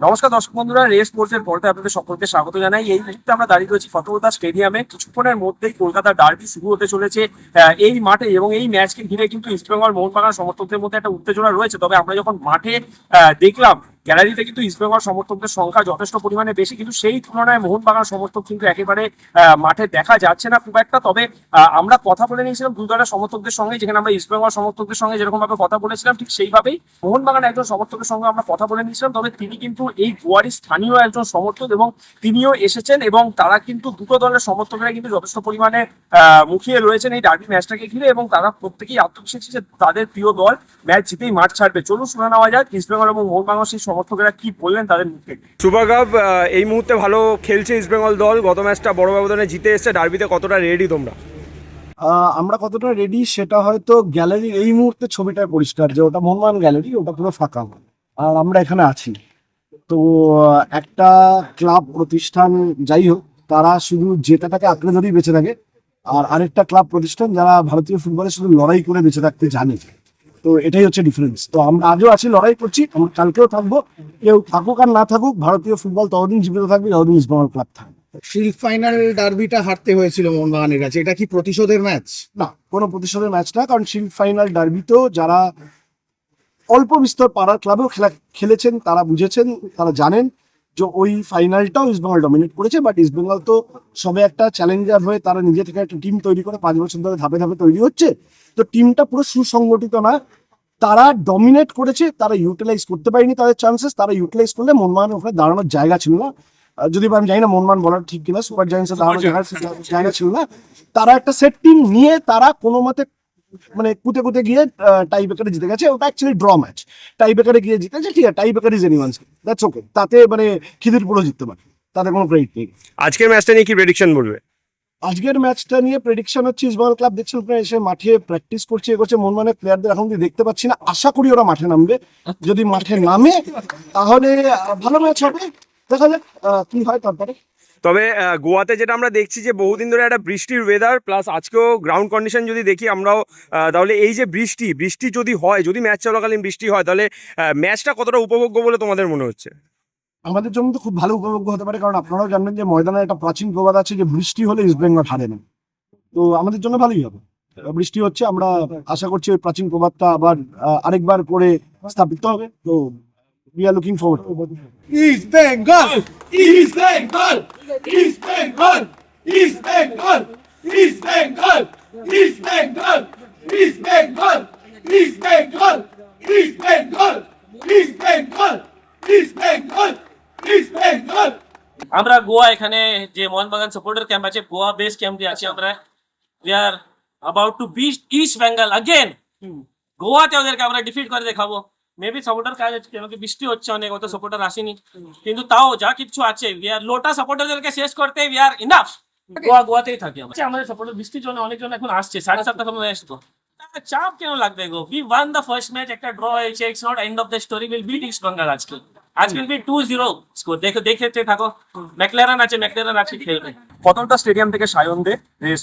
নমস্কার দর্শক বন্ধুরা, রেস কোর্সের পর্দায় আপনাদের সকলকে স্বাগত জানাই। এই মুহূর্তে আমরা দাঁড়িয়ে রয়েছি ফটোদা স্টেডিয়ামে। কিছুক্ষণের মধ্যেই কলকাতা ডার্বি শুরু হতে চলেছে এই মাঠে এবং এই ম্যাচকে ঘিরে কিন্তু ইস্টবেঙ্গল মোহনবাগান সমর্থকদের মধ্যে একটা উত্তেজনা রয়েছে। তবে আমরা যখন মাঠে দেখলাম গ্যালারিতে কিন্তু ইস্টবেঙ্গল সমর্থকদের সংখ্যা যথেষ্ট পরিমাণে বেশি, কিন্তু সেই তুলনায় মোহনবাগান সমর্থক কিন্তু একেবারে মাঠে দেখা যাচ্ছে না খুব একটা। তবে আমরা কথা বলে নিয়েছিলাম দু দলের সমর্থকদের সঙ্গে, যেখানে আমরা ইস্টবেঙ্গল সমর্থকদের সঙ্গে যেরকম ভাবে কথা বলেছিলাম, ঠিক সেইভাবেই মোহনবাগান একজন সমর্থকের সঙ্গে আমরা কথা বলে নিয়েছিলাম। তবে তিনি কিন্তু এই গোয়ারি স্থানীয় একজন সমর্থক এবং তিনিও এসেছেন এবং তারা কিন্তু দুটো দলের সমর্থকরা কিন্তু যথেষ্ট পরিমাণে মুখিয়ে রয়েছেন এই ডার্বি ম্যাচটাকে ঘিরে এবং তারা প্রত্যেকেই আত্মবিশ্বাসী যে তাদের প্রিয় দল ম্যাচ জিতেই মাঠ ছাড়বে। চলুন শুনে নেওয়া যাক ইস্টবেঙ্গল এবং মোহনবাগান সেই সমর্থকেরা কি বললেন তাদের মুখে? সুপার কাপ এই মুহূর্তে ভালো খেলছে ইস্টবেঙ্গল দল। গত ম্যাচটা বড় ব্যবধানে জিতে এসছে ডার্বিতে কতটা রেডি তোমরা? আমরা কতটা রেডি সেটা হয়তো গ্যালারি এই মুহূর্তে ছবিটায় পরিষ্কার যে ওটা মোহনবাগান গ্যালারি ওটা পুরো ফাঁকা আর আমরা এখানে আছি। তো একটা ক্লাব প্রতিষ্ঠান যাই হোক তারা শুধু জেতাটাকে আঁকড়ে ধরেই বেঁচে থাকে। আর আরেকটা ক্লাব প্রতিষ্ঠান যারা ভারতীয় ফুটবলে শুধু লড়াই করে বেঁচে থাকতে জানে। তো এটাই হচ্ছে ডিফারেন্স তো আমরা আজও আছি লড়াই করছি আমরা কালকেও থাকব। কেউ থাকুক আর না থাকুক ভারতীয় ফুটবল ততদিন জীবিত থাকবে যতদিন ইস্টবেঙ্গল ক্লাব থাকবে। শিল্ড ফাইনাল ডার্বিটা হারতে হয়েছিল মোহনবাগানের কাছে। এটা কি প্রতিশোধের ম্যাচ না কোনো প্রতিশোধের ম্যাচ না কারণ শিল্ড ফাইনাল ডার্বিতেও যারা অল্প বিস্তর পাড়ার ক্লাবেও খেলা খেলেছেন তারা বুঝেছেন তারা জানেন। যে ওই ফাইনালটাও ইস্টবেঙ্গল ডমিনেট করেছে বাট ইস্টবেঙ্গল তো সবে একটা চ্যালেঞ্জার হয়ে তারা নিজে থেকে একটা টিম তৈরি করে পাঁচ বছর ধরে ধাপে ধাপে তৈরি হচ্ছে। তো টিমটা পুরো সুসংগঠিত না। তারা ডমিনেট করেছে তারা ইউটিলাইজ করতে পারেনি তাদের চান্সেস তারা ইউটিলাইজ করলে মনমানের ওখানে দাঁড়ানোর জায়গা ছিল না। যদি আমি জানি না মনমান বলার ঠিক কিনা সুপার জায়ান্টসের দাঁড়ানোর জায়গা জায়গা ছিল না। তারা একটা সেট টিম নিয়ে তারা কোনো মতে মানে কুতে কুতে গিয়ে টাই বেকারে জিতে গেছে। ওটা অ্যাকচুয়ালি ড্র ম্যাচ টাই বেকারে গিয়ে জিতেছে ঠিক আছে টাই বেকার ইজ এনিওয়ান্স দ্যাটস ওকে তাতে মানে খিদির পুরো জিততে পারে। তাতে কোনো ক্রেডিট নেই। আজকের ম্যাচটা নিয়ে কি প্রেডিকশন বলবে? আজকের ম্যাচটা নিয়ে প্রেডিকশন হচ্ছে ইসবাল ক্লাব দেখছেন আপনারা এসে মাঠে প্র্যাকটিস করছে এ করছে মন মানে প্লেয়ারদের এখন অব্দি দেখতে পাচ্ছি না। আশা করি ওরা মাঠে নামবে। যদি মাঠে নামে তাহলে ভালো ম্যাচ হবে। দেখা যাক কি হয় তারপরে। তবে গোয়াতে যেটা আমরা দেখছি যে বহুদিন ধরে একটা বৃষ্টির ওয়েদার প্লাস আজকেও গ্রাউন্ড কন্ডিশন যদি দেখি আমরাও তাহলে এই যে বৃষ্টি বৃষ্টি যদি হয় যদি ম্যাচ চলাকালীন বৃষ্টি হয় তাহলে ম্যাচটা কতটা উপভোগ্য বলে তোমাদের মনে হচ্ছে? আমাদের জন্য তো খুব ভালো উপভোগ্য হতে পারে কারণ আপনারাও জানবেন যে ময়দানে একটা প্রাচীন প্রবাদ আছে যে বৃষ্টি হলে ইস্ট বেঙ্গল হারে না। তো আমাদের জন্য ভালোই হবে। বৃষ্টি হচ্ছে আমরা আশা করছি ওই প্রাচীন প্রবাদটা আবার আরেকবার করে স্থাপিত হবে। তো we are looking forward East Bengal East Bengal! East Bengal! East Bengal! East Bengal! East Bengal! East Bengal! East Bengal! East Bengal! East Bengal! East Bengal! East Bengal! আমরা গোয়া এখানে যে মোহনবাগান সাপোর্টার ক্যাম্প আছে গোয়া বেস ক্যাম্প যে আছে আমরা we are about to beat East Bengal again গোয়াতে ওদেরকে আমরা ডিফিট করে দেখাবো মেবি সাপোর্টার কাজ আছে কেন কি বৃষ্টি হচ্ছে অনেক অত সাপোর্টার আসেনি। কিন্তু তাও যা কিছু আছে উই আর লোটা সাপোর্টারদেরকে শেষ করতে উই আর ইনাফ গোয়া গোয়াতেই থাকি আমরা। আচ্ছা, আমাদের সাপোর্টার বৃষ্টির জন্য অনেকজন এখন আসছে সাড়ে সাতটা সময় আসতো চাপ কেন লাগবে গো? We won the first match একটা ড্র হয়েছে it's not end of the story will beat East Bengal আজকে। আজকে will be two zero score দেখে দেখতে থাকো। ম্যাকলারান আছে ম্যাকলারান আছে খেলবে। কতটা স্টেডিয়াম থেকে সায়ন দে রেস